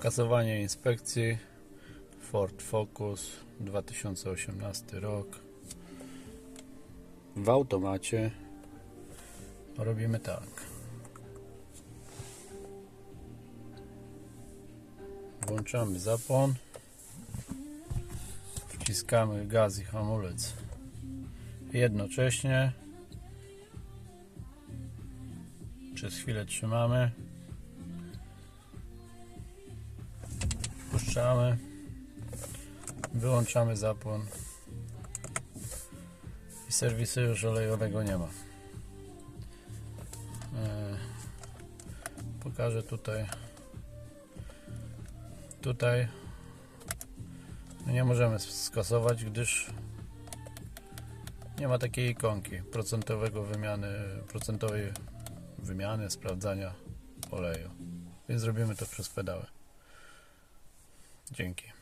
Kasowanie inspekcji Ford Focus 2018 rok. W automacie robimy tak. Włączamy zapłon wciskamy gaz i hamulec jednocześnie. Przez chwilę trzymamy puszczamy wyłączamy zapłon. I serwisu już olejowego nie ma. E, pokażę tutaj. Tutaj. Nie możemy skasować gdyż nie ma takiej ikonki procentowego wymiany procentowej wymiany sprawdzania oleju. Więc zrobimy to przez pedały dzięki